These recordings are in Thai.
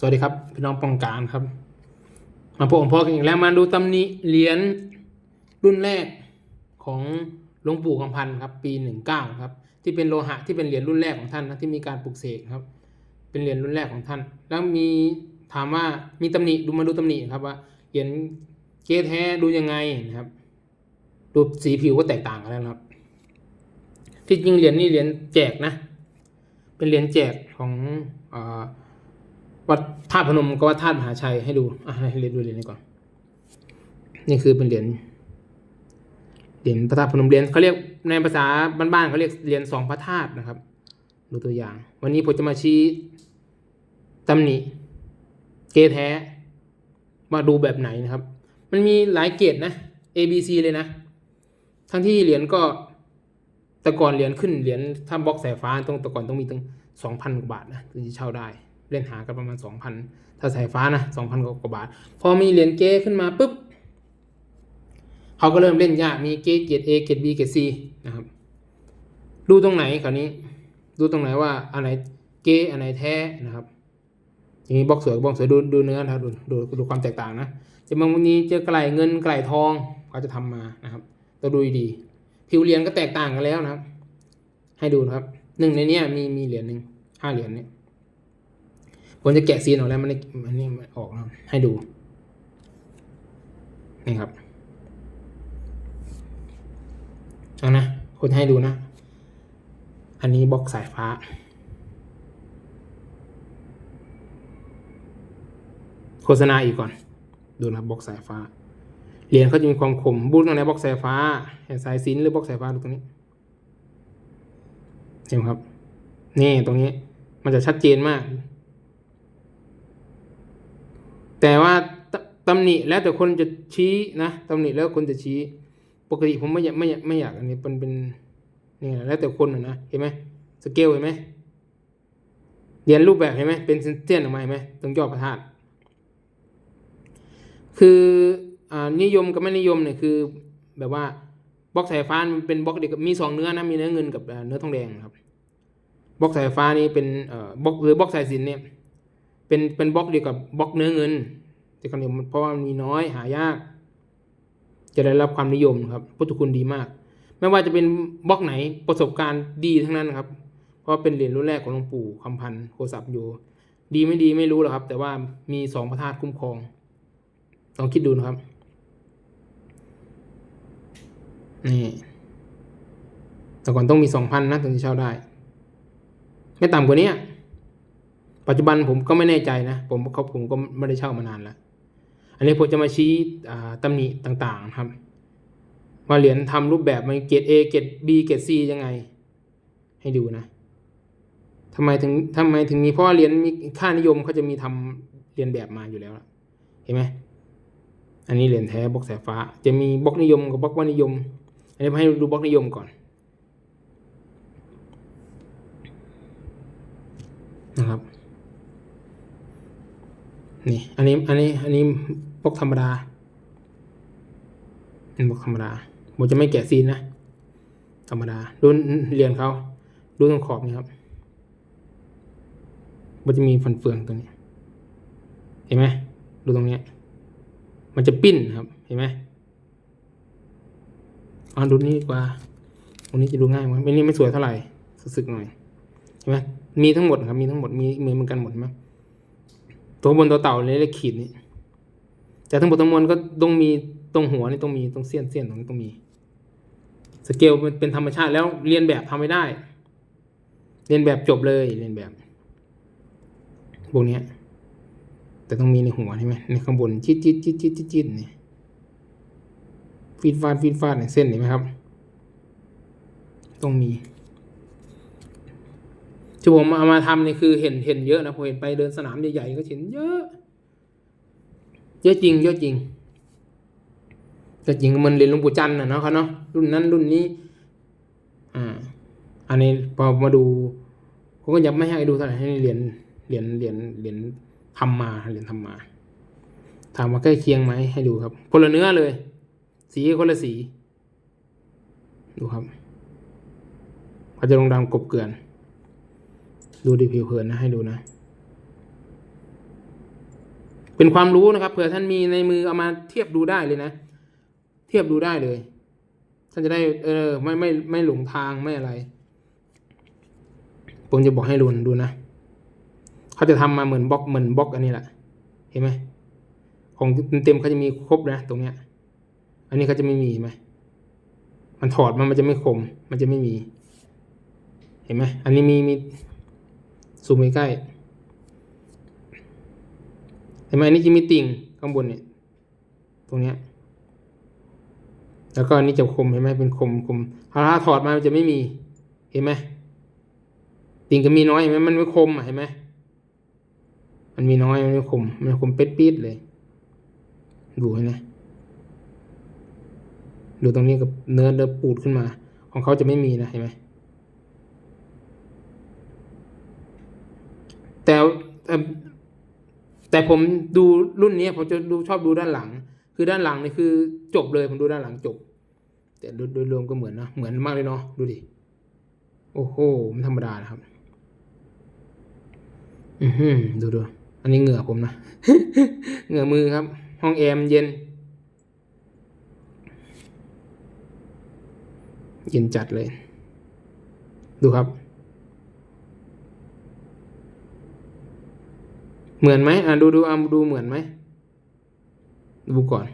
สวัสดีครับ พี่น้องปองการครับ มาพบกับพ่อกันอีกแล้วมาดูตำหนิเหรียญรุ่นแรกของหลวงปู่คำพันธ์ครับ ปีหนึ่งเก้าครับ ที่เป็นโลหะที่เป็นเหรียญรุ่นแรกของท่านนะที่มีการปลุกเสกครับ เป็นเหรียญรุ่นแรกของท่าน แล้วมีถามว่ามีตำหนิดูมาดูตำหนิครับว่าเหรียญเกแท้ดูยังไงนะครับ ดูสีผิวก็แตกต่างกันแล้วนะครับ ที่จริงเหรียญนี่เหรียญแจกนะ เป็นเหรียญแจกของอ วัดธาตุพนมกับวัดธาตุมหาชัยให้ดูอะให้เรียนดูเหรียญนี้ก่อนนี่คือเป็นเหรียญเหรียญพระธาตุพนมเหรียญเขาเรียกในภาษาบ้านๆเขาเรียกเหรียญสองพระธาตุนะครับ ดูตัวอย่าง วันนี้ผมจะมาชี้ตำหนิเกแท้มาดูแบบไหนนะครับ มันมีหลายเกรดนะ A B C เลยนะ ทั้งที่เหรียญก็แต่ก่อนเหรียญขึ้นเหรียญถ้าบล็อกสายฟ้าต้องแต่ก่อนต้องมีตั้งสองพันกว่าบาทนะถึงจะเช่าได้ เล่นหากันประมาณสองพันถ้าสายฟ้านะสองพันกว่าบาท พอมีเหรียญเก้ขึ้นมาปุ๊บเขาก็เริ่มเล่นยาก มีเก้เกรด A เกรด B เกรด C นะครับ ดูตรงไหนคราวนี้ ดูตรงไหนว่าอันไหนเก้อันไหนแท้นะครับอย่างนี้บล็อกสวยบล็อกสวยดูดูเนื้อนะครับดูดูดูความแตกต่างนะจะบางวันนี้เจอไกลเงินไกลทองเขาจะทำมานะครับต้องดูดีผิวเหรียญก็แตกต่างกันแล้วนะครับ ให้ดูนะครับหนึ่งในนี้มีมีเหรียญหนึ่งห้าเหรียญเนี่ย ผมจะแกะซีนออกแล้วมันมันนี่มันออกนะให้ดูนี่ครับเอานะคนให้ดูนะ อันนี้บล็อกสายฟ้า โฆษณาอีกก่อน ดูนะบล็อกสายฟ้าเหรียญเขาจะมีความคมบูทตรงไหนบล็อกสายฟ้าสายสินหรือบล็อกสายฟ้าดูตรงนี้เห็นไหมครับ นี่ตรงนี้มันจะชัดเจนมาก แต่ว่าตตำหนิแล้วแต่คนจะชี้นะตำหนิแล้วคนจะชี้ ปกติผมไม่อยากไม่อยากไม่อยากอันนี้เป็นเป็นนี่แล้วแต่คนนะเห็นไหมสเกลเห็นไหมเรียญรูปแบบเห็นไหมเป็นเส้นออกมาเห็นไหมตรงยอดพระธาตุคืออ่านิยมกับไม่นิยมเนี่ยคือแบบว่าบล็อกสายฟ้ามันเป็นบล็อกเดียวกับมีสองเนื้อนะมีเนื้อเงินกับเนื้อทองแดงครับบล็อกสายฟ้านี่เป็นเอ่อบล็อกหรือบล็อกสายสินเนี่ย เป็นเป็นบล็อกเดียวกับบล็อกเนื้อเงิน แต่คำนี้เพราะว่ามันมีน้อยหายาก จะได้รับความนิยมครับพุทธคุณดีมาก ไม่ว่าจะเป็นบล็อกไหนประสบการณ์ดีทั้งนั้นครับ เพราะเป็นเหรียญรุ่นแรกของหลวงปู่คำพันธ์โคศัพท์อยู่ ดีไม่ดีไม่รู้หรอกครับ แต่ว่ามีสองพระธาตุคุ้มครองลองคิดดูนะครับนี่แต่ก่อนต้องมีสองพันนะถึงจะเช่าได้ ไม่ต่ำกว่านี้ ปัจจุบันผมก็ไม่แน่ใจนะ ผมเขาผมก็ไม่ได้เช่ามานานแล้ว อันนี้ผมจะมาชี้อ่าตำหนิต่างๆครับ ว่าเหรียญทำรูปแบบมันเกรด A เกรด B เกรด C ยังไง ให้ดูนะทำไมถึงทำไมถึงมีเพราะว่าเหรียญมีค่านิยมเขาจะมีทำเรียนแบบมาอยู่แล้วเห็นไหมอันนี้เหรียญแท้บล็อกสายฟ้า จะมีบล็อกนิยมกับบล็อกว่านิยม อันนี้ให้ดูบล็อกนิยมก่อนนะครับ นี่ อันนี้ อันนี้ อันนี้บล็อกธรรมดา เป็นบล็อกธรรมดาผมจะไม่แกะซีนนะ ธรรมดาดูเรียญเขาดูตรงขอบนี่ครับมันจะมีฟันเฟืองตรงนี้ เห็นไหมดูตรงเนี้ย มันจะปิ้นครับ เห็นไหมเอาดูนี่ดีกว่าตรงนี้จะดูง่ายกว่าอันนี้ไม่สวยเท่าไหร่สึกหน่อย เห็นไหมมีทั้งหมดครับ มีทั้งหมด มีเหมือนเหมือนกันหมดเห็นไหม ตัวบนตัวเต่าเลยเลขขีดนี่แต่ทั้งหมดทั้งมวลก็ต้องมีตรงหัวนี่ต้องมีตรงเสี้ยนเสี้ยนตรงนี้ต้องมี สเกลมันเป็นธรรมชาติแล้วเรียนแบบทำไม่ได้ เรียนแบบจบเลยเรียนแบบพวกนี้แต่ต้องมีในหัวใช่ไหมในข้างบนจิดจิดจิดจิดจิดจิดเนี่ยฟีดฟาดฟีดฟาดเนี่ยเส้นเห็นไหมครับ ต้องมี ที่ผมเอามาทำนี่คือเห็นเห็นเยอะนะผมเห็นไปเดินสนามใหญ่ๆก็เห็นเยอะ เยอะจริง เยอะจริงแต่จริงมันเรียนหลวงปู่จันทร์นะเนาะเขาเนาะรุ่นนั้นรุ่นนี้ อ่า อันนี้พอมาดูผมก็ยังไม่ให้ดูเท่าไหร่ให้เหรียนเหรียนเหรียนเหรียนทำมาเหรียนทำมา ถามว่าใกล้เคียงไหมให้ดูครับคนละเนื้อเลย สีคนละสี ดูครับเขาจะลงดำกบเกลื่อน ดูดีผิวเผินนะให้ดูนะ เป็นความรู้นะครับเผื่อท่านมีในมือเอามาเทียบดูได้เลยนะ เทียบดูได้เลย ท่านจะได้เออไม่ไม่ไม่หลงทางไม่อะไร ผมจะบอกให้รุนดูนะเขาจะทำมาเหมือนบล็อกเหมือนบล็อกอันนี้แหละเห็นไหมของเต็มๆเขาจะมีครบนะ ตรงเนี้ย อันนี้เขาจะไม่มีเห็นไหมมันถอดมันมันจะไม่คม มันจะไม่มี เห็นไหมอันนี้มีมี ซูมใกล้ๆเห็นไหมอันนี้จะมีติ่งข้างบนเนี่ย ตรงเนี้ย แล้วก็อันนี้จะคมเห็นไหมเป็นคมคมถ้าถอดมามันจะไม่มี เห็นไหมติ่งก็มีน้อยเห็นไหมมันไม่คมเห็นไหมมันมีน้อยมันไม่คมมันคมเป๊ดปี๊ดเลย ดูเห็นไหมดูตรงนี้กับเนื้อเนื้อปูดขึ้นมา ของเขาจะไม่มีนะเห็นไหม แต่แต่ผมดูรุ่นนี้ผมจะดูชอบดูด้านหลัง คือด้านหลังนี่คือจบเลยผมดูด้านหลังจบ แต่โดยโดยรวมก็เหมือนนะเหมือนมากเลยเนาะดูดิโอ้โหไม่ธรรมดานะครับ อือหือดูดูอันนี้เหงื่อผมนะเหงื่อมือครับ ห้องแอร์มันเย็น เย็นจัดเลย ดูครับ เหมือนไหมอะดูดูอะดูเหมือนไหมดูก่อน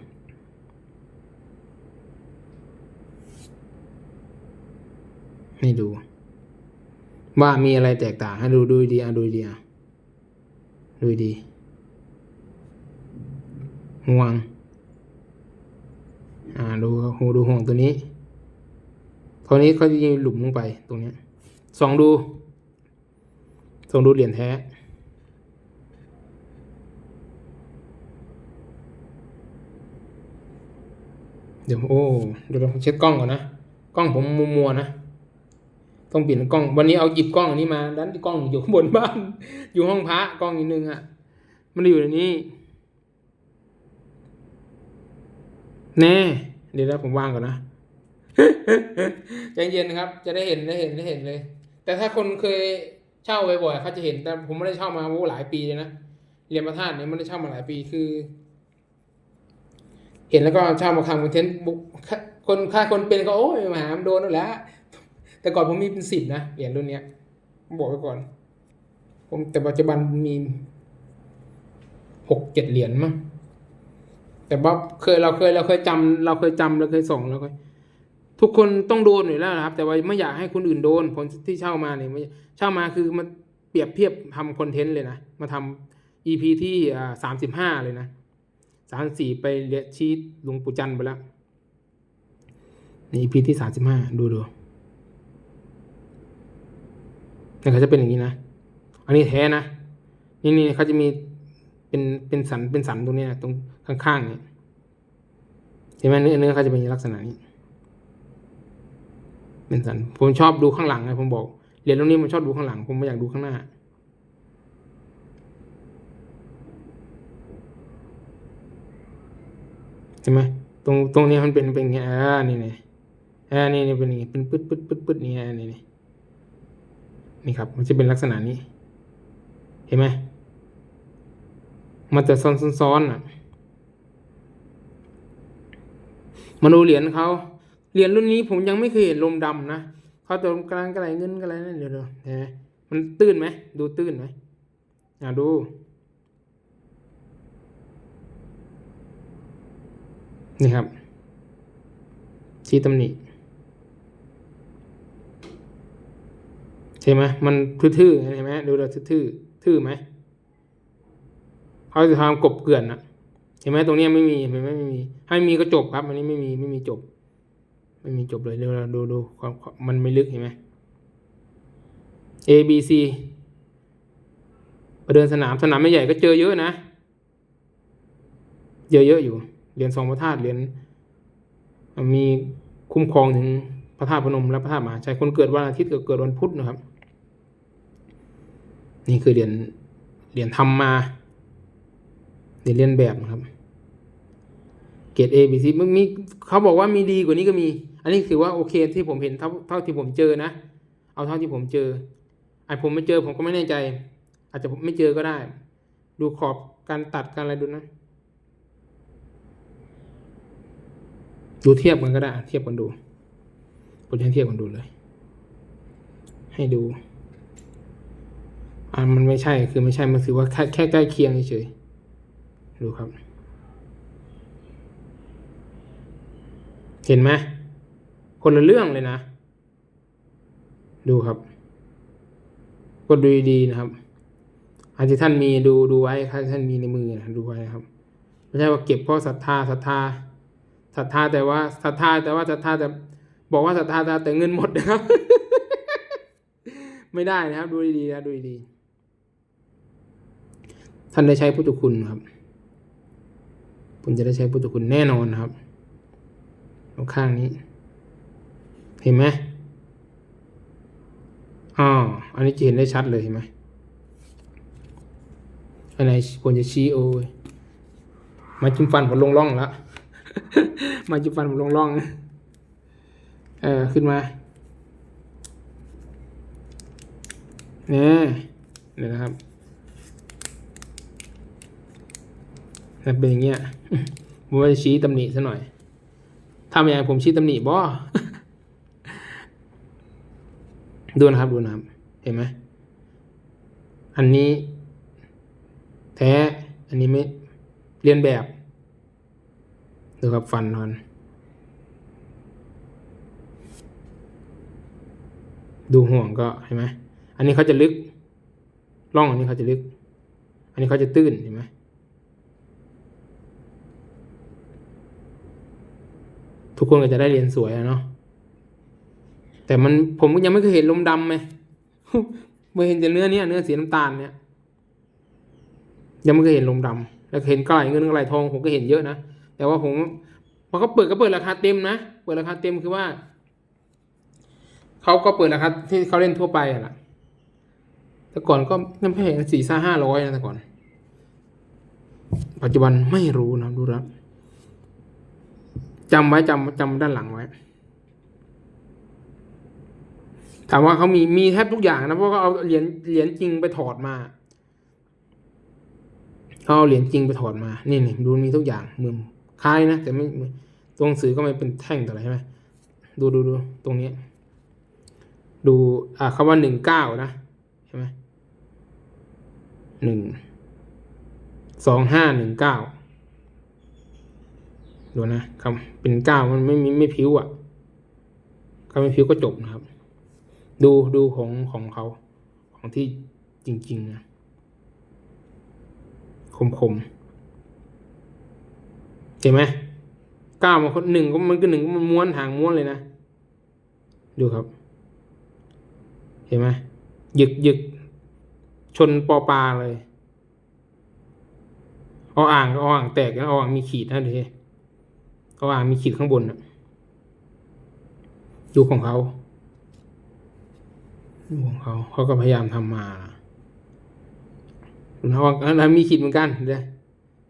ให้ดู ว่ามีอะไรแตกต่างให้ดูดูดีอะดูดีอะดูดีห่วง อ่าดูหูดูห่วงตัวนี้ตัวนี้เขาจะมีหลุมลงไปตรงเนี้ยส่องดูส่องดูเหรียญแท้ เดี๋ยวโอ้เดี๋ยวเราเช็ดกล้องก่อนนะกล้องผมมัวมัวๆนะต้องเปลี่ยนกล้อง วันนี้เอาหยิบกล้องอันนี้มาดันกล้องอยู่ข้างบนบ้าน อยู่ห้องพระกล้องอีกนึงอะ มันอยู่ในนี้แน่เดี๋ยวนะผมวางก่อนนะใจเย็นนะครับ จะได้เห็นได้เห็นได้เห็นเลย แต่ถ้าคนเคยเช่าบ่อยๆเขาจะเห็นแต่ผมไม่ได้เช่ามาโอ้หลายปีเลยนะเรียนประธานเนี่ยไม่ได้เช่ามาหลายปีคือ เห็นแล้วก็ช่ามาทำคอนเทนต์บุคนค่าคนเป็นก็โอ้ยมาหามโดนนั่นแหละแต่ก่อนผมมีเป็นสิบนะเหรียญรุ่นเนี้ยผมบอกไว้ก่อน ผมแต่ปัจจุบันมีหกเจ็ดเหรียญมั้งแต่ว่าเคยเราเคยเราเคยจำเราเคยจำเราเคยส่งเราเคยทุกคนต้องโดนอยู่แล้วนะครับ แต่ว่าไม่อยากให้คนอื่นโดนคนที่เช่ามาเนี่ยไม่เช่ามาคือมาเปรียบเทียบทำคอนเทนต์เลยนะ มาทำ EP ที่อ่าสามสิบห้าเลยนะ สามสี่ไปเรียชีตลุงปู่จันทร์ไปแล้วในี่ EP ที่สามสิบห้าดูดูนี่เขาจะเป็นอย่างนี้นะ อันนี้แท้นะ นี่นี่เขาจะมีเป็นเป็นสันเป็นสันตรงนี้นะตรงข้างๆเนี่ยเห็นไหมเนื้อเนื้อเขาจะเป็นลักษณะนี้ เป็นสัน ผมชอบดูข้างหลังไงผมบอกเรียญตรงนี้ผมชอบดูข้างหลัง ผมไม่อยากดูข้างหน้า ใช่ไหมตรงตรงนี้มันเป็นเป็นอย่างนี้อ่านี่นี่อ่านี่นี่เป็นอย่างเป็นปึ๊ดปึ๊ดปึ๊ดปึ๊ดนี่อ่านี่นี่นี่ครับ มันจะเป็นลักษณะนี้ เห็นไหมมันจะซ้อนซ้อนซ้อนอะมาดูเหรียญเขาเหรียญรุ่นนี้ผมยังไม่เคยเห็นลมดำนะเขาจะกลางกระไรเงินกระไรนั่นเดี๋ยวเดี๋ยวเห็นไหมมันตื้นไหมดูตื้นไหมอ่าดู นี่ครับ ชี้ตำหนิใช่ไหมมันทื่อๆเห็นไหมดูเราทื่อๆทื่อไหมเขาจะทำกบเกลื่อนนะเห็นไหมตรงนี้ไม่มีเห็นไหมไม่มีให้มีก็จบครับ อันนี้ไม่มีไม่มีจบ ไม่มีจบเลยเดี๋ยวเราดูดูมันไม่ลึกเห็นไหม A B C ไปเดินสนามสนามไม่ใหญ่ก็เจอเยอะนะ เยอะเยอะอยู่ เหรียญสองพระธาตุเหรียญมีคุ้มครองถึงพระธาตุพนมและพระธาตุมหาชัยคนเกิดวันอาทิตย์กับเกิดวันพุธนะครับ นี่คือเหรียญเหรียญทำมาเหรียญเรียนแบบนะครับ เกรด A B C มันมีเขาบอกว่ามีดีกว่านี้ก็มี อันนี้ถือว่าโอเคที่ผมเห็นเท่าเท่าที่ผมเจอนะ เอาเท่าที่ผมเจอไอผมไม่เจอผมก็ไม่แน่ใจ อาจจะไม่เจอก็ได้ ดูขอบการตัดการอะไรดูนะ ดูเทียบกันก็ได้ เทียบกันดูผมจะเทียบกันดูเลย ให้ดู อ่ามันไม่ใช่ คือไม่ใช่ มันคือว่าแค่แค่ใกล้เคียงเฉยๆดูครับ เห็นไหมคนละเรื่องเลยนะ ดูครับ กดดูดีนะครับอันที่ท่านมีดูดูไว้ครับท่านมีในมือนะดูไว้นะครับ ไม่ใช่ว่าเก็บเพราะศรัทธาศรัทธา ศรัทธาแต่ว่าศรัทธาแต่ว่าศรัทธาแต่บอกว่าศรัทธาแต่เงินหมดนะครับ ไม่ได้นะครับ ดูดีๆนะดูดีๆท่านได้ใช้พุทธคุณครับ คุณจะได้ใช้พุทธคุณแน่นอนครับเอาข้างนี้ เห็นไหมอ๋ออันนี้จะเห็นได้ชัดเลยเห็นไหมอันไหนควรจะชี้โอ้ยมาจิ้มฟันผมลงร่องแล้ว มาจิ้มฟันผมลงร่อง เออ ขึ้นมาเนี่ยเนี่ยนะครับถ้าเป็นอย่างเงี้ยผมจะชี้ตำหนิซะหน่อยทำยังไงผมชี้ตำหนิบ่ดูนะครับดูนะครับ เห็นไหมอันนี้ แท้ อันนี้ไม่เรียนแบบ ดูครับฟันนอน ดูห่วงก็เห็นไหมอันนี้เขาจะลึกร่องอันนี้เขาจะลึก อันนี้เขาจะตื้นเห็นไหมทุกคนก็จะได้เรียนสวยอะเนาะแต่มันผมก็ยังไม่เคยเห็นลมดำไหมไม่เห็นแต่เนื้อเนี้ยเนื้อสีน้ำตาลเนี่ยยังไม่เคยเห็นลมดำแล้วเห็นกระไหลเงินกระไหลทองผมก็เห็นเยอะนะ แต่ว่าผมพอเขาเปิดก็เปิดราคาเต็มนะ เปิดราคาเต็มคือว่าเขาก็เปิดราคาที่เขาเล่นทั่วไปอะล่ะ แต่ก่อนก็ยังแพงสี่ซ่าห้าร้อยนะแต่ก่อน ปัจจุบันไม่รู้นะดูแล้วจำไว้จำจำด้านหลังไว้ ถามว่าเขามีมีแทบทุกอย่างนะเพราะเขาเอาเหรียญเหรียญจริงไปถอดมาเขาเอาเหรียญจริงไปถอดมา นี่นี่ดูมีทุกอย่างมือ คล้ายนะแต่ไม่ตัวหนังสือก็ไม่เป็นแท่งต่ออะไรใช่ไหมดูดูดูตรงนี้ ดูอ่าคำว่าหนึ่งเก้านะใช่ไหมหนึ่งสองห้าหนึ่งเก้าดูนะครับเป็นเก้ามันไม่มีไม่พิ้วอะถ้าไม่พิ้วก็จบนะครับ ดูดูของของเขาของที่จริง ๆ นะ คมคม เห็นไหมเก้ามันคนหนึ่งก็มันก็หนึ่งก็มันม้วนหางม้วนเลยนะ ดูครับ เห็นไหมหยึกหยึกชนปอปลาเลยเอาอ่างเอาอ่างแตกนะเอาอ่างมีขีดนะดูสิเอาอ่างมีขีดข้างบนนะดูของเขาดูของเขาเขาก็พยายามทำมาเขาแล้วมีขีดเหมือนกันเดี๋ยว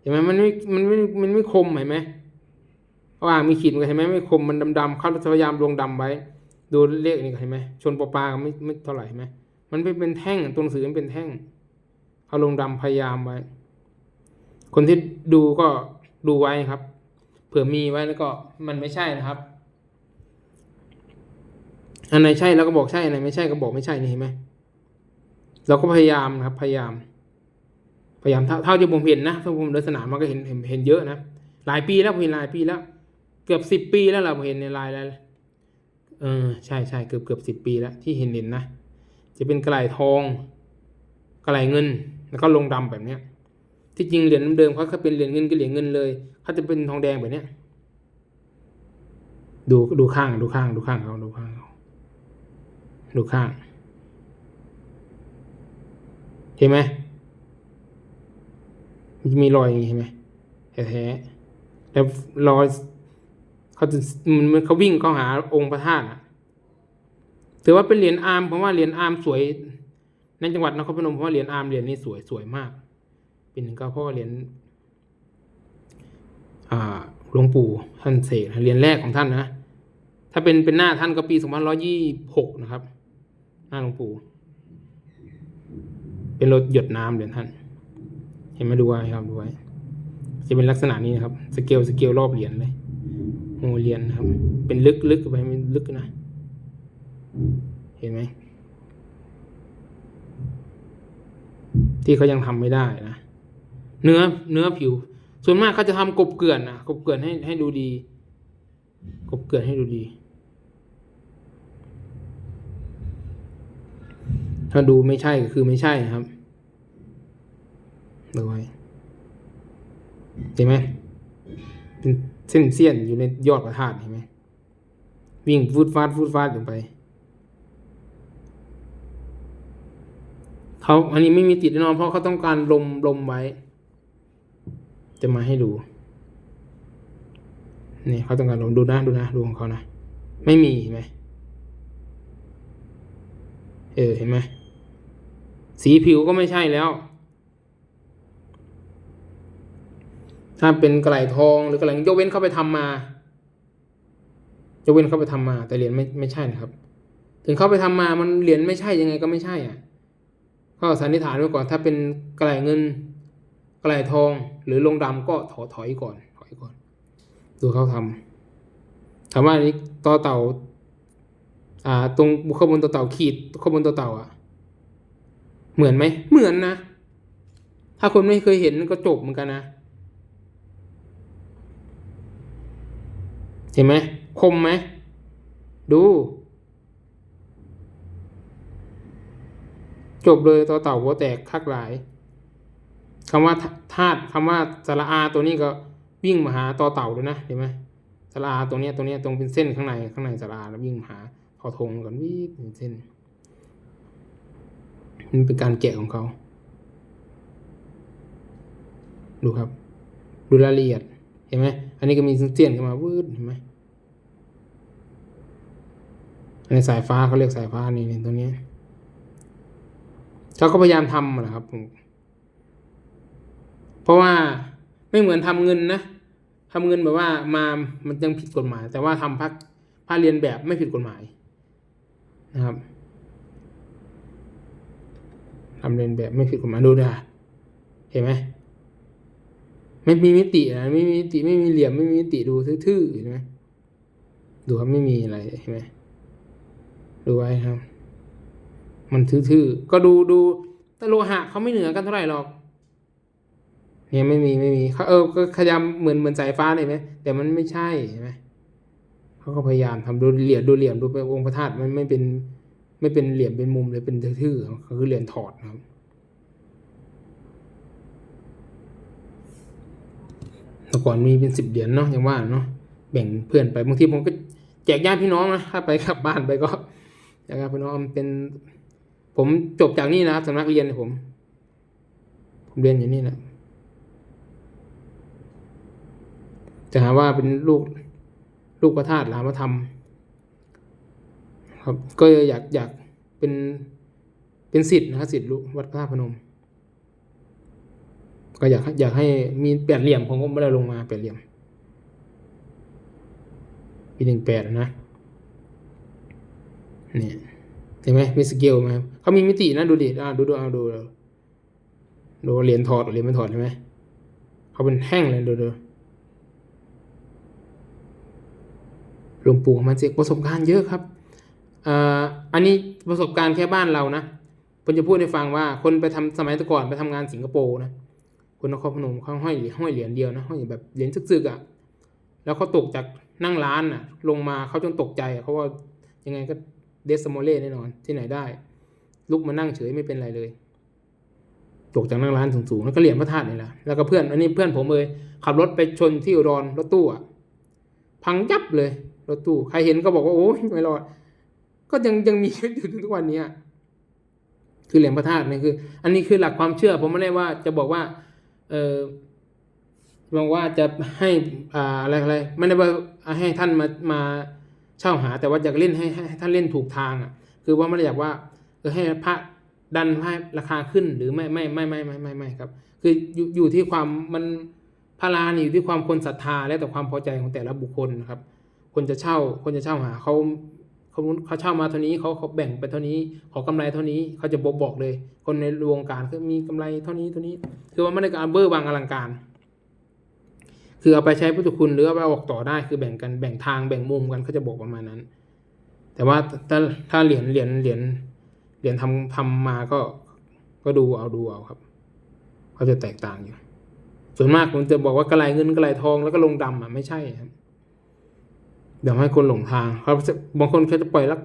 ห็นไหมมันไม่มันไม่มันไม่คมเห็นไหมเขาอ่างมีขีดเหมือนกันเห็นไหมไม่คมมันดำๆเขาพยายามลงดำไว้ ดูเลขนี่เห็นไหมชนปลาปลาไม่ไม่เท่าไหร่ไหมมันเป็นเป็นแท่งตัวหนังสือมันเป็นแท่งเขาลงดำพยายามไว้ คนที่ดูก็ดูไว้ครับ เผื่อมีไว้แล้วก็มันไม่ใช่นะครับ อันไหนใช่เราก็บอกใช่อันไหนไม่ใช่ก็บอกไม่ใช่นี่เห็นไหมเราก็พยายามนะครับ พยายาม พยายามเท่าที่ผมเห็นนะถ้าผมเดินสนามมันก็เห็นเห็นเยอะนะหลายปีแล้วผมเห็นหลายปีแล้ว เกือบสิบปีแล้วเราเห็นในลน์แล้วเออใช่ใช่เกือบเกือบสิบปีแล้วที่เห็นเห็นนะจะเป็นกระไหลทองกระไหลเงิน แล้วก็ลงดำแบบเนี้ย ที่จริงเหรียญเดิมเขาเขาเป็นเหรียญเงินก็เหรียญเงินเลยเขาจะเป็นทองแดงแบบเนี้ยดูดูข้างดูข้าง ดูข้างเขาดูข้างเขาดูข้าง เห็นไหม มันจะมีรอยอย่างนี้เห็นไหมแท้ๆแล้วรอยเขาจะมันมันเขาวิ่งเข้าหาองค์พระธาตุอะถือว่าเป็นเหรียญอาร์มผมว่าเหรียญอาร์มสวยในจังหวัดนครพนมผมว่าเหรียญอาร์มเหรียญนี้สวยสวยมาก เป็นหนึ่งก็เพราะว่าเหรียญหลวงปู่ท่านเสกเหรียญแรกของท่านนะถ้าเป็นเป็นหน้าท่านก็ปีสองพันร้อยี่หกนะครับ หน้าหลวงปู่เป็นรถหยดน้ำเหรียญท่าน เห็นไหมดูไว้ครับดูไว้จะเป็นลักษณะนี้นะครับ สเกลสเกลรอบเหรียญเลยโมเหรียญนะครับ เป็นลึกลึกไปมันลึกนะ เห็นไหมที่เขายังทำไม่ได้นะเนื้อเนื้อผิว ส่วนมากเขาจะทำกบเกลื่อนนะกบเกลื่อนให้ให้ดูดี กบเกลื่อนให้ดูดี ถ้าดูไม่ใช่ก็คือไม่ใช่นะครับ ดูไว้เห็นไหมเป็นเส้นเสี้ยนอยู่ในยอดพระธาตุเห็นไหมวิ่งฟูดฟาดฟูดฟาดลงไปเขาอันนี้ไม่มีติดแน่นอนเพราะเขาต้องการลมลมไว้ จะมาให้ดูนี่เขาต้องการลมดูนะดูนะดูของเขานะไม่มีเห็นไหมเออเห็นไหมสีผิวก็ไม่ใช่แล้ว ถ้าเป็นกระไหลทองหรือกระไหลยกเว้นเข้าไปทำมายกเว้นเข้าไปทำมา แต่เหรียญไม่ไม่ใช่นะครับ ถึงเข้าไปทำมามันเหรียญไม่ใช่ยังไงก็ไม่ใช่อะก็สันนิษฐานไว้ก่อน ถ้าเป็นกระไหลเงินกระไหลทอง หรือลงดำก็ถอถอยก่อน ถอยก่อน ดูเขาทำถามว่าอันนี้ต่อเต่า อ่า ตรงข้างบนต่อเต่าขีดข้างบนต่อเต่าอะ เหมือนไหมเหมือนนะถ้าคนไม่เคยเห็นก็จบเหมือนกันนะ เห็นไหมคมไหมดู จบเลยต่อเต่าหัวแตกคักหลายคำว่าธาตุคำว่าสระอาตัวนี้ก็วิ่งมาหาต่อเต่าด้วยนะเห็นไหมสระอาตรงเนี้ยตรงเนี้ยตรงเป็นเส้นข้างในข้างในสระอาแล้ววิ่งมาหาทอทงก่อนวิ่งเป็นเส้นมันเป็นการแกะของเขา ดูครับ ดูรายละเอียด ห็นไหมอันนี้ก็มีเสี้ยนเข้ามาวืดเห็นไหมอันนี้สายฟ้าเขาเรียกสายฟ้านี่นี่ตัวนี้เขาก็พยายามทำนะครับผมเพราะว่าไม่เหมือนทำเงินนะทำเงินแบบว่ามามันยังผิดกฎหมาย แต่ว่าทำพักผ้าเรียนแบบไม่ผิดกฎหมายนะครับทำเรียนแบบไม่ผิดกฎหมายดูนะเห็นไหม ไม่มีมิตินะไม่มีมิติไม่มีเหลี่ยมไม่มีมิติดูทื่อๆเห็นไหมดูครับไม่มีอะไรเห็นไหมดูไว้ครับ มันทื่อๆก็ดูดูแต่โลหะเขาไม่เหนือกันเท่าไหร่หรอก เนี่ยไม่มีไม่มีเขาเออก็ขยายเหมือนเหมือนสายฟ้าเห็นไหมแต่มันไม่ใช่เห็นไหมเขาก็พยายามทำดูเหลี่ยมดูเหลี่ยมดูเป็นองค์พระธาตุมันไม่เป็น ไม่เป็นเหลี่ยมเป็นมุมเลยเป็นทื่อๆคือเหรียญถอดนะครับ แต่ก่อนมีเป็นสิบเหรียญเนาะอย่างว่าเนาะแบ่งเพื่อนไปบางทีผมก็แจกญาติพี่น้องนะถ้าไปกลับบ้านไปก็แจกญาติพี่น้องเป็น ผมจบจากนี่นะครับสำนักเรียนเนี่ยผม ผมเรียนอยู่นี่แหละจะหาว่าเป็นลูกลูกพระธาตุหลานพระธรรมครับ ก็อยากอยากเป็นเป็นสิทธิ์นะครับสิทธิ์ลูกวัดพระธาตุพนม ก็อยากอยากให้มีแปดเหลี่ยมผมก็ไม่ได้ลงมาแปดเหลี่ยมปีหนึ่งแปดนะนี่เห็นไหมมีสเกลไหมครับเขามีมิตินะดูดิอ่าดูดูเอาดูดูดูเหรียญถอดเหรียญไม่ถอดใช่ไหมเขาเป็นแห้งเลยดูดูหลวงปู่มันเสกประสบการณ์เยอะครับอ่าอันนี้ประสบการณ์แค่บ้านเรานะผมจะพูดให้ฟังว่าคนไปทำสมัยต่ก่อนไปทำงานสิงคโปร์นะ คนนครพนมเขาห้อยห้อยเหรียญเดียวนะห้อยแบบเหรียญซึกๆอะแล้วเขาตกจากนั่งร้านอะ ลงมาเขาจนตกใจเขาว่ายังไงก็เดสโมเล่แน่นอนที่ไหนได้ ลุกมานั่งเฉยไม่เป็นไรเลย ตกจากนั่งร้านสูงๆแล้วก็เหรียญพระธาตุนี่แหละแล้วก็เพื่อนอันนี้เพื่อนผมเลยขับรถไปชนที่อุดรรถตู้อะพังยับเลยรถตู้ใครเห็นก็บอกว่าโอ้ยไม่รอดก็ยังยังมีชีวิตอยู่ถึงทุกวันนี้คือเหรียญพระธาตุนี่คือ อันนี้คือหลักความเชื่อ ผมไม่ได้ว่าจะบอกว่า เออบอกว่าจะให้อ่าอะไรอะไรไม่ได้ว่าให้ท่านมามาเช่าหา แต่ว่าอยากเล่นให้ให้ท่านเล่นถูกทางอะ คือว่าไม่ได้อยากว่าเออให้พระดันให้ราคาขึ้นหรือไม่ไม่ไม่ไม่ไม่ไม่ไม่ครับ คืออยู่อยู่ที่ความมันพระลานอยู่ที่ความคนศรัทธาและแต่ความพอใจของแต่ละบุคคลนะครับ คนจะเช่าคนจะเช่าหาเขา เขาเขาเช่ามาเท่านี้เขาเขาแบ่งไปเท่านี้ ขอกำไรเท่านี้เขาจะบอกบอกเลย คนในวงการคือมีกำไรเท่านี้เท่านี้ คือว่าไม่ได้การเบอร์บางอลังการ คือเอาไปใช้พุทธคุณหรือเอาไปออกต่อได้คือแบ่งกันแบ่งทางแบ่งมุมกันเขาจะบอกประมาณนั้น แต่ว่าถ้าถ้าเหรียญเหรียญเหรียญเหรียญทำทำมาก็ก็ดูเอาดูเอาครับเขาจะแตกต่างอยู่ส่วนมากผมจะบอกว่ากระไรเงินกระไรทองแล้วก็ลงดำอะไม่ใช่ครับ เดี๋ยวให้คนหลงทางเขาจะบางคนเขาจะปล่อยลัก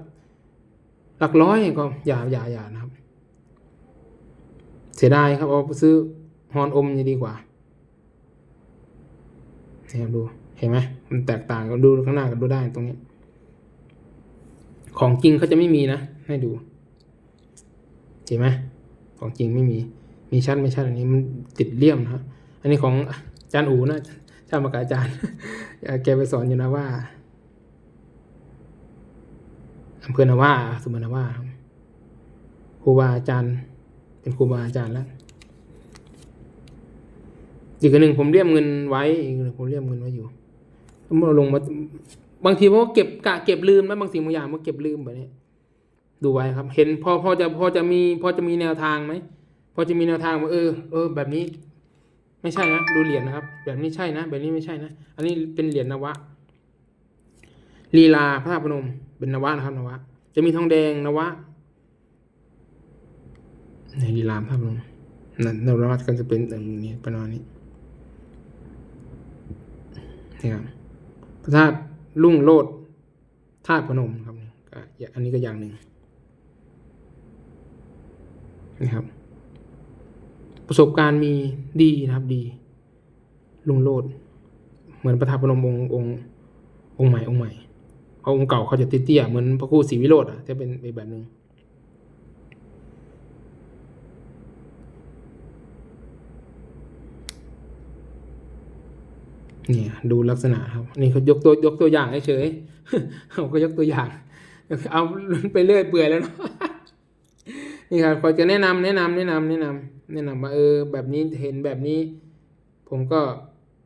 หลักร้อยก็อย่าอย่าอย่านะครับ เสียดายครับเอาไปซื้อฮอนอมจะดีกว่าเนี่ยดูเห็นไหมมันแตกต่างกันดูข้างหน้ากันดูได้ตรงนี้ ของจริงเขาจะไม่มีนะ ให้ดูเห็นไหมของจริงไม่มี มีชัดไม่ชัดอันนี้มันติดเลี่ยมนะอันนี้ของอาจารย์อูนะเจ้ามากบอาจารย์แกไปสอนอยู่นะว่า อำเภอนาว่าสมุทรนาว่าครับคูบาอาจารย์ เป็นครูบาอาจารย์แล้วอีกอันหนึ่งผมเรียมเงินไว้อีกหนึ่งผมเรียมเงินไว้อยู่ผมเอลงมาบางทีผมก็เก็บกะเก็บลืมนะบางสิ่งบางอย่างมันเก็บลืมแบบนี้ดูไว้ครับ เห็นพอพอจะพอจะมีพอจะมีแนวทางไหมพอจะมีแนวทางว่าเออเออ แบบนี้ ไม่ใช่นะดูเหรียญนะครับ แบบนี้ใช่นะแบบนี้ไม่ใช่นะ อันนี้เป็นเหรียญนวะลีลาพระธาตุพนม เป็นนวะนะครับนวะ จะมีทองแดงนวะในลีลาพระธาตุพนมนั่นนวะก็จะเป็นแบบนี้ประมาณนี้นี่ครับพระธาตุลุ่งโลดธาตุพนมครับอันนี้ก็อย่างหนึ่งนี่ครับ ประสบการณ์มีดีนะครับดี ลุงโลดเหมือนพระธาตุพนมองค์องค์องค์ใหม่องค์ใหม่ ราะองค์เก่าเขาจะเตี้ยๆเหมือนพระครูศรีวิโรธอะจะเป็นแบบหนึ่งเนี่ยดูลักษณะครับ นี่เขายกตัวยกตัวอย่างเฉยๆเขาก็ยกตัวอย่าง เอาไปเรื่อยเปื่อยแล้วเนาะนี่ครับก็จะแนะนำแนะนำแนะนำแนะนำแนะนำว่าเออ แบบนี้เห็นแบบนี้ ผมก็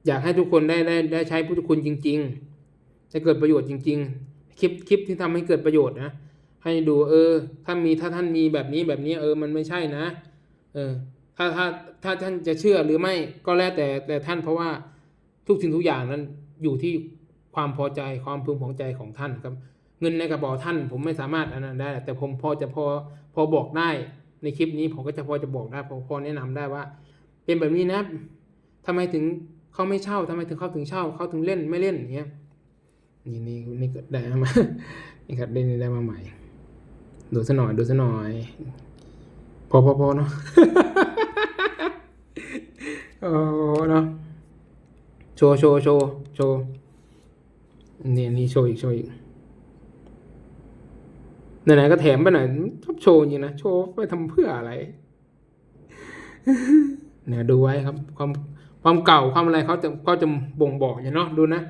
อยากให้ทุกคนได้ได้ได้ใช้พุทธคุณจริง ๆ จะเกิดประโยชน์จริง ๆ คลิปคลิปที่ทำให้เกิดประโยชน์นะ ให้ดูเออ ถ้ามีถ้าท่านมีแบบนี้แบบนี้เออมันไม่ใช่นะ เออ ถ้าถ้าถ้าท่านจะเชื่อหรือไม่ก็แล้วแต่แต่ท่านเพราะว่าทุกสิ่งทุกอย่างนั้นอยู่ที่ความพอใจความพึงพอใจของท่านครับ เงินในกระเป๋าท่าน ผมไม่สามารถอันนั้นได้ แต่ผมพอจะพอพอบอกได้ในคลิปนี้ผมก็จะพอจะบอกได้พอพอแนะนำได้ว่า เป็นแบบนี้นะทำไมถึงเขาไม่เช่าทำไมถึงเขาถึงเช่าเขาถึงเล่นไม่เล่นอย่างเงี้ย นี่นี่นี่ก็ได้มานี่ครับได้ได้มาใหม่ ดูซะหน่อย ดูซะหน่อย พอพอพอเนาะโอ้เนาะโชว์โชว์โชว์โชว์นี่นี่โชว์อีกโชว์อีกไหนๆก็แถมไปหน่อยชอบโชว์จริงนะโชว์ไปทำเพื่ออะไรเนี่ยดูไว้ครับ ความความเก่าความอะไรเขาจะเขาจะบ่งบอกอย่างเนาะดูนะ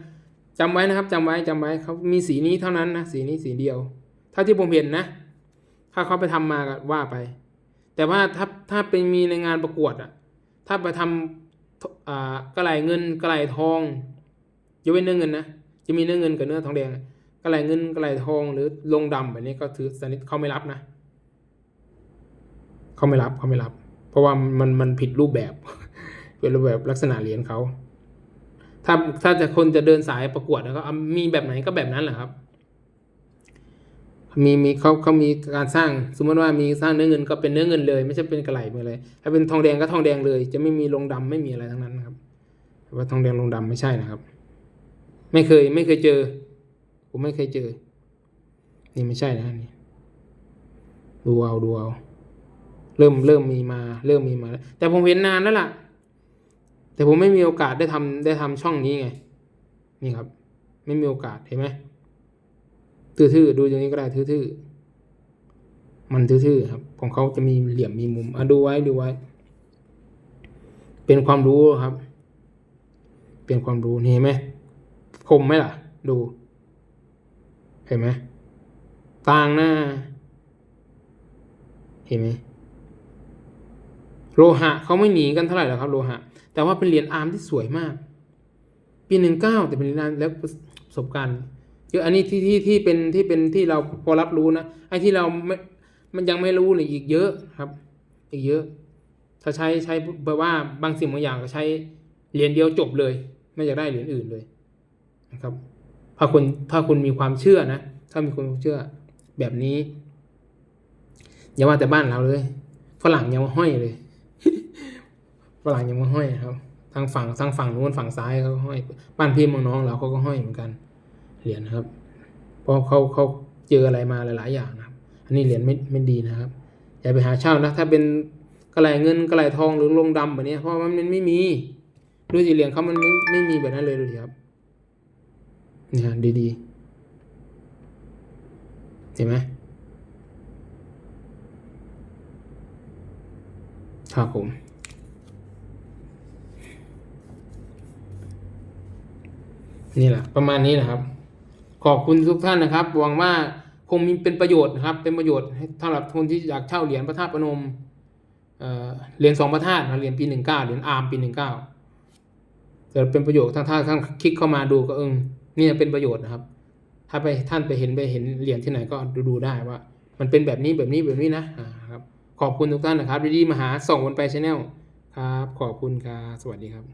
จำไว้นะครับจำไว้จำไว้เขามีสีนี้เท่านั้นนะสีนี้สีเดียวเท่าที่ผมเห็นนะ ถ้าเขาไปทำมาก็ว่าไป แต่ว่าถ้าถ้าเป็นมีในงานประกวดอะถ้าไปทำอ่ากระไหลเงินกระไหลทองยกเว้นเนื้อเงินนะจะมีเนื้อเงินกับเนื้อทองแดงกระไหลเงินกระไหลทองหรือลงดำแบบนี้ก็ถือสนิทเขาไม่รับนะเขาไม่รับเขาไม่รับ เพราะว่ามันมันผิดรูปแบบเป็นรูปแบบลักษณะเหรียญเขา ถ้าถ้าจะคนจะเดินสายประกวดแล้วก็มีแบบไหนก็แบบนั้นแหละครับ มีมีเขาเขามีการสร้าง สมมติว่ามีสร้างเนื้อเงินก็เป็นเนื้อเงินเลย ไม่ใช่เป็นกระไหลมาเลย ถ้าเป็นทองแดงก็ทองแดงเลย จะไม่มีลงดำไม่มีอะไรทั้งนั้นนะครับว่าทองแดงลงดำไม่ใช่นะครับ ไม่เคยไม่เคยเจอ ผมไม่เคยเจอ นี่ไม่ใช่นะนี่ดูเอาดูเอาเริ่มเริ่มมีมา เริ่มมีมาแล้วแต่ผมเห็นนานแล้วล่ะ แต่ผมไม่มีโอกาสได้ทำได้ทำช่องนี้ไง นี่ครับ ไม่มีโอกาสเห็นไหมทื่อๆดูอย่างนี้ก็ได้ทื่อๆมันทื่อๆครับ ของเขาจะมีเหลี่ยมมีมุมอะดูไว้ดูไว้ เป็นความรู้ครับ เป็นความรู้นี่เห็นไหมคมไหมล่ะ ดู เห็นไหมต่างหน้า เห็นไหม โลหะเขาไม่หนีกันเท่าไหร่หรอกครับโลหะ แต่ว่าเป็นเหรียญอาร์มที่สวยมาก ปีหนึ่งเก้าแต่เป็นเหรียญอาร์มแล้วประสบการณ์เยอะอันนี้ที่ที่ที่เป็นที่เป็นที่เราพอรับรู้นะไอ้ที่เราไม่มันยังไม่รู้เนี่ยอีกเยอะครับ อีกเยอะ ถ้าใช้ใช้แบบว่าบางสิ่งบางอย่างก็ใช้เหรียญเดียวจบเลย ไม่อยากได้เหรียญอื่นเลยนะครับ ถ้าคุณถ้าคุณมีความเชื่อนะถ้ามีความเชื่อแบบนี้อย่าว่าแต่บ้านเราเลยฝรั่งยังมาห้อยเลย ฝรั่งยังมาห้อยครับ ทางฝั่งทางฝั่งนู้นฝั่งซ้ายเขาก็ห้อยบ้านพี่เมืองน้องเราเขาก็ห้อยเหมือนกัน เหรียญครับเพราะเขาเขาเจออะไรมาหลาย ๆ อย่างนะครับ อันนี้เหรียญไม่ไม่ดีนะครับ อย่าไปหาเช่านะ ถ้าเป็นกระไหลเงินกระไหลทองหรือลงดำแบบนี้เพราะว่ามันไม่มีดูสิเหรียญเขามันไม่ไม่มีแบบนั้นเลยดูสิครับนี่ฮะดีๆเห็นไหมครับผม นี่แหละประมาณนี้นะครับ ขอบคุณทุกท่านนะครับหวังว่าคงมีเป็นประโยชน์นะครับ เป็นประโยชน์ให้สำหรับคนที่อยากเช่าเหรียญพระธาตุพนมเหรียญสองพระธาตุเหรียญปีหนึ่งเก้าเหรียญอาร์มปีหนึ่งเก้าจะเป็นประโยชน์ถ้าถ้าท่านคลิกเข้ามาดูก็เออนี่เป็นประโยชน์นะครับ ถ้าไปท่านไปเห็นไปเห็นเหรียญที่ไหนก็ดูดูได้ว่า มันเป็นแบบนี้แบบนี้แบบนี้นะครับขอบคุณทุกท่านนะครับดีๆมาหาส่องบนไปชแนลครับ ขอบคุณครับสวัสดีครับ